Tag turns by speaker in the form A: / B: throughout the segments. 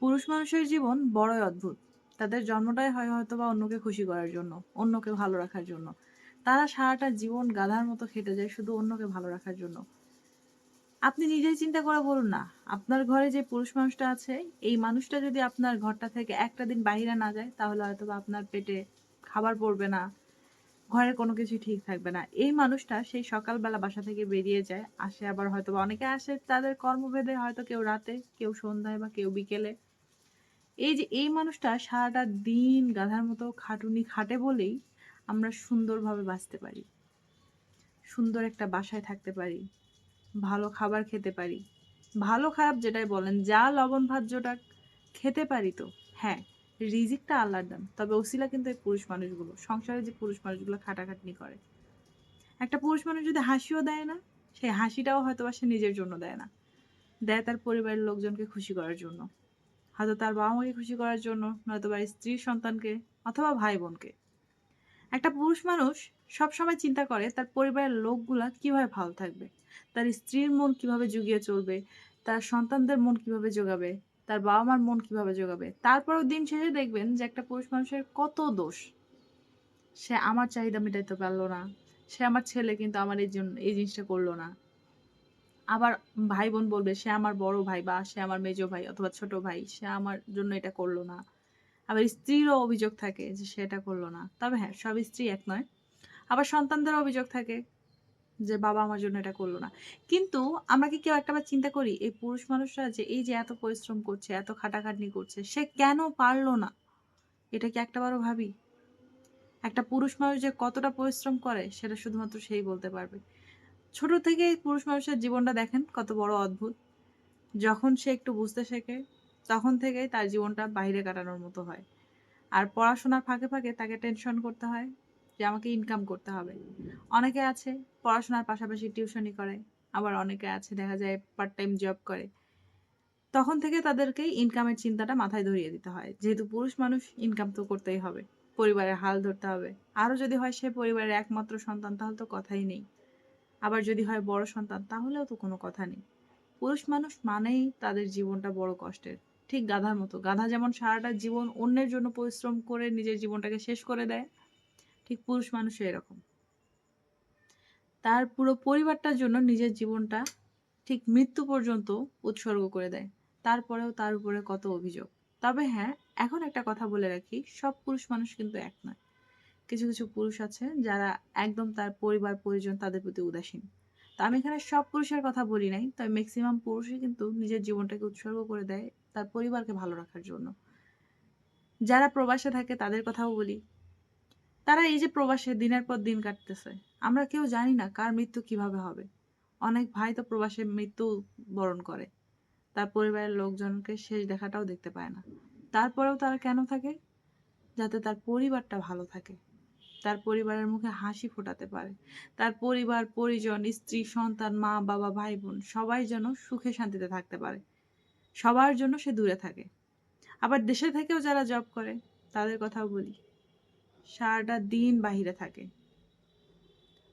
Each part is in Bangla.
A: পুরুষ মানুষের জীবন বড়ই অদ্ভুত। তাদের জন্মটাই হয় হয়তো বা অন্যকে খুশি করার জন্য, অন্যকে ভালো রাখার জন্য। তারা সারাটা জীবন গাধার মতো খেটে যায় শুধু অন্যকে ভালো রাখার জন্য। আপনি নিজেই চিন্তা করে বলুন না, আপনার ঘরে যে পুরুষ মানুষটা আছে, এই মানুষটা যদি আপনার ঘরটা থেকে একটা দিন বাহিরে না যায়, তাহলে হয়তোবা আপনার পেটে খাবার পড়বে না, ঘরের কোনো কিছু ঠিক থাকবে না। এই মানুষটা সেই সকালবেলা বাসা থেকে বেরিয়ে যায়, আসে আবার হয়তোবা অনেকে আসে তাদের কর্মভেদে হয়তো কেউ রাতে, কেউ সন্ধ্যায় বা কেউ বিকেলে। এই যে এই মানুষটা সারাটা দিন গাধার মতো খাটুনি খাটে বলেই আমরা সুন্দরভাবে বাঁচতে পারি। সুন্দর একটা বাসায় থাকতে পারি। ভালো খাবার খেতে পারি। ভালো খারাপ যেটাই বলেন, যা লবণ ভাজ্যটা খেতে পারি তো। হ্যাঁ, রিজিকটা আল্লাহর দান। তবে ওসিলা কিন্তু এই পুরুষ মানুষগুলো। সংসারে যে পুরুষ মানুষগুলো খাটাখাটনি করে। একটা পুরুষ মানুষ যদি হাসিও দেয় না, সেই হাসিটাও হয়তোবা সে নিজের জন্য দেয় না। দেয় তার পরিবারের লোকজনকে খুশি করার জন্য। হয়তো তার বাবা-মাকে খুশি করার জন্য, নয়তোবা স্ত্রী সন্তানকে অথবা ভাই-বোনকে। একটা পুরুষ মানুষ সবসময় চিন্তা করে তার পরিবারের লোকগুলা কীভাবে ভালো থাকবে। তার স্ত্রীর মন কীভাবে জুগিয়ে চলবে, তার সন্তানদের মন কীভাবে জোগাবে, তার বাবা-মার মন কীভাবে জোগাবে। তারপরেও দিন শেষে দেখবেন যে একটা পুরুষ মানুষের কত দোষ। সে আমার চাহিদা মেটাইতে পারল না। সে আমার ছেলে কিন্তু আমার এই জন্য এই জিনিসটা করল না। আবার ভাই-বোন বলবে সে আমার বড় ভাই বা সে আমার মেজো ভাই অথবা ছোট ভাই। সে আমার জন্য এটা করল না। আবার স্ত্রীরও অভিযোগ থাকে যে সে এটা করল না। তবে হ্যাঁ, সব স্ত্রী এক নয়। আবার সন্তানদেরও অভিযোগ থাকে যে বাবা আমার জন্য এটা করল না। কিন্তু আমরা কি কেউ একটাবার চিন্তা করি এই পুরুষ মানুষরা যে এই যে এত পরিশ্রম করছে, এত খাটাখাটনি করছে, সে কেন পারল না? এটা কি একটাবারও ভাবি? একটা পুরুষ মানুষ যে কতটা পরিশ্রম করে সেটা শুধুমাত্র সেই বলতে পারবে। ছোট থেকেই পুরুষ মানুষের জীবনটা দেখেন কত বড় অদ্ভুত। যখন সে একটু বুঝতে শেখে, তখন থেকেই তার জীবনটা বাইরে কাটানোর মতো হয়। আর পড়াশোনার ফাঁকে, ফাঁকে তাকে টেনশন করতে হয় যে আমাকে ইনকাম করতে হবে। অনেকে আছে পড়াশোনার পাশাপাশি টিউশনি করে। আবার অনেকে আছে দেখা যায় পার্ট টাইম জব করে। তখন থেকে তাদেরকে ইনকামের চিন্তাটা মাথায় ধরিয়ে দিতে হয়। যেহেতু পুরুষ মানুষ ইনকাম তো করতেই হবে। পরিবারের হাল ধরতে হবে। আরও যদি হয় সে পরিবারের একমাত্র সন্তান তাহলে তো কথাই নেই। আবার যদি হয় বড় সন্তান তাহলেও তো কোনো কথা নেই। পুরুষ মানুষ মানেই তাদের জীবনটা বড় কষ্টের। ঠিক গাধার মতো। গাধা যেমন সারাটা জীবন অন্যের জন্য পরিশ্রম করে নিজের জীবনটাকে শেষ করে দেয়, ঠিক পুরুষ মানুষও এরকম। তার পুরো পরিবারটার জন্য নিজের জীবনটা ঠিক মৃত্যু পর্যন্ত উৎসর্গ করে দেয়। তারপরেও তার উপরে কত অভিযোগ। তবে হ্যাঁ, এখন একটা কথা বলে রাখি, সব পুরুষ মানুষ কিন্তু এক নয়। কিছু, কিছু পুরুষ আছে যারা একদম তার পরিবার পরিজন তাদের প্রতি উদাসীন। তো আমি এখানে সব পুরুষের কথা বলি নাই। তবে ম্যাক্সিমাম পুরুষই কিন্তু নিজের জীবনটাকে উৎসর্গ করে দেয় তার পরিবারকে ভালো রাখার জন্য। যারা প্রবাসে থাকে তাদের কথাও বলি। তারা এই যে প্রবাসে দিনের পর দিন কাটতেছে। আমরা কেউ জানি না কার মৃত্যু কীভাবে হবে। অনেক ভাই তো প্রবাসে মৃত্যু বরণ করে। তার পরিবারের লোকজনকে শেষ দেখাটাও দেখতে পায় না। তারপরেও তারা কেন থাকে? যাতে তার পরিবারটা ভালো থাকে। তার পরিবারের মুখে হাসি ফোটাতে পারে। তার পরিবার, পরিজন, স্ত্রী, সন্তান, মা-বাবা, ভাই-বোন সবাই যেন সুখে শান্তিতে থাকতে পারে। সবার জন্য সে দূরে থাকে। আবার দেশে থেকেও যারা জব করে তাদের কথাও বলি। সারাটা দিন বাহিরে থাকে।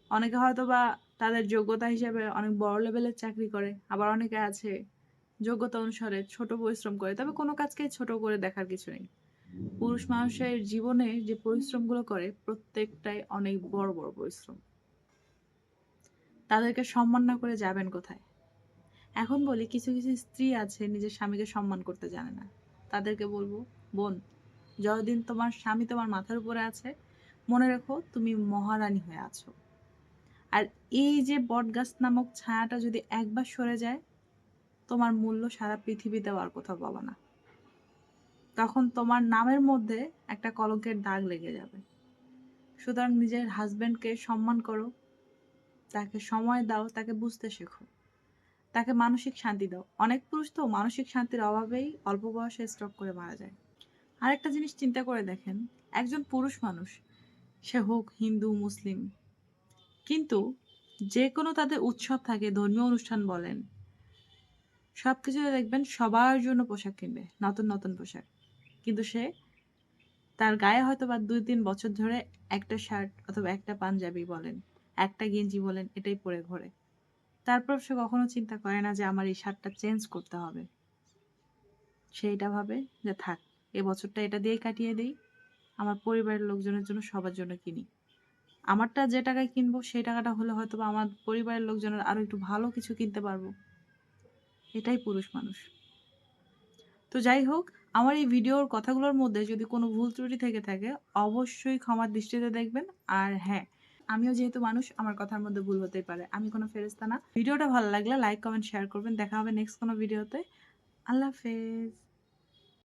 A: অনেকে হয়তোবা তাদের যোগ্যতা হিসেবে অনেক বড় লেভেলের চাকরি করে। আবার অনেকে আছে যোগ্যতা অনুসারে ছোট পরিশ্রম করে। তবে কোনো কাজকেই ছোট করে দেখার কিছু নেই। পুরুষ মানুষের জীবনে যে পরিশ্রমগুলো করে প্রত্যেকটাই অনেক বড়, বড় পরিশ্রম। তাদেরকে সম্মান না করে যাবেন কোথায়? এখন বলি কিছু, কিছু স্ত্রী আছে নিজের স্বামীকে সম্মান করতে জানে না। তাদেরকে বলব বোন যতদিন তোমার স্বামী তোমার মাথার উপরে আছে, মনে রেখো তুমি মহারানী হয়ে আছো। আর এই যে বটগাছ নামক ছায়াটা যদি একবার সরে যায়, তোমার মূল্য সারা পৃথিবীতেও আর কোথাও পাবা না। তখন তোমার নামের মধ্যে একটা কলঙ্কের দাগ লেগে যাবে। সুতরাং নিজের হাসব্যান্ডকে সম্মান করো। তাকে সময় দাও, তাকে বুঝতে শেখো। তাকে মানসিক শান্তি দাও। অনেক পুরুষ তো মানসিক শান্তির অভাবেই অল্প বয়সে স্ট্রোক করে মারা যায়। আরেকটা জিনিস চিন্তা করে দেখেন, একজন পুরুষ মানুষ, সে হোক হিন্দু, মুসলিম, কিন্তু যেকোনো তাদের উৎসব থাকে, ধর্মীয় অনুষ্ঠান বলেন, সবকিছুতে দেখবেন সবার জন্য পোশাক কিনবে, নতুন, নতুন পোশাক। কিন্তু সে তার গায়ে হয়তো বা দুই তিন বছর ধরে একটা শার্ট অথবা একটা পাঞ্জাবি বলেন, একটা গেঞ্জি বলেন এটাই পরে ঘোরে। তারপর সে কখনো চিন্তা করে না যে আমার এই শার্টটা চেঞ্জ করতে হবে। সেইটা ভাবে যে থাক এ বছরটা এটা দিয়েই কাটিয়ে দেই। আমার পরিবারের লোকজনের জন্য সবার জন্য কিনি। আমারটা যে টাকায় কিনবো, সেই টাকাটা হলে হয়তো আমার পরিবারের লোকজনের আরও একটু ভালো কিছু কিনতে পারব। এটাই পুরুষ মানুষ। তো যাই হোক, আমার এই ভিডিওর কথাগুলোর মধ্যে যদি কোনো ভুল ত্রুটি থেকে থাকে, অবশ্যই ক্ষমার দৃষ্টিতে দেখবেন। আর হ্যাঁ আমিও যেহেতু মানুষ, আমার কথার মধ্যে ভুল হতেই পারে। আমি কোনো ফেরেস্তা না। ভিডিওটা ভালো লাগলে লাইক, কমেন্ট, শেয়ার করবেন। দেখা হবে নেক্সট কোনো ভিডিওতে। আল্লাহ হাফেজ।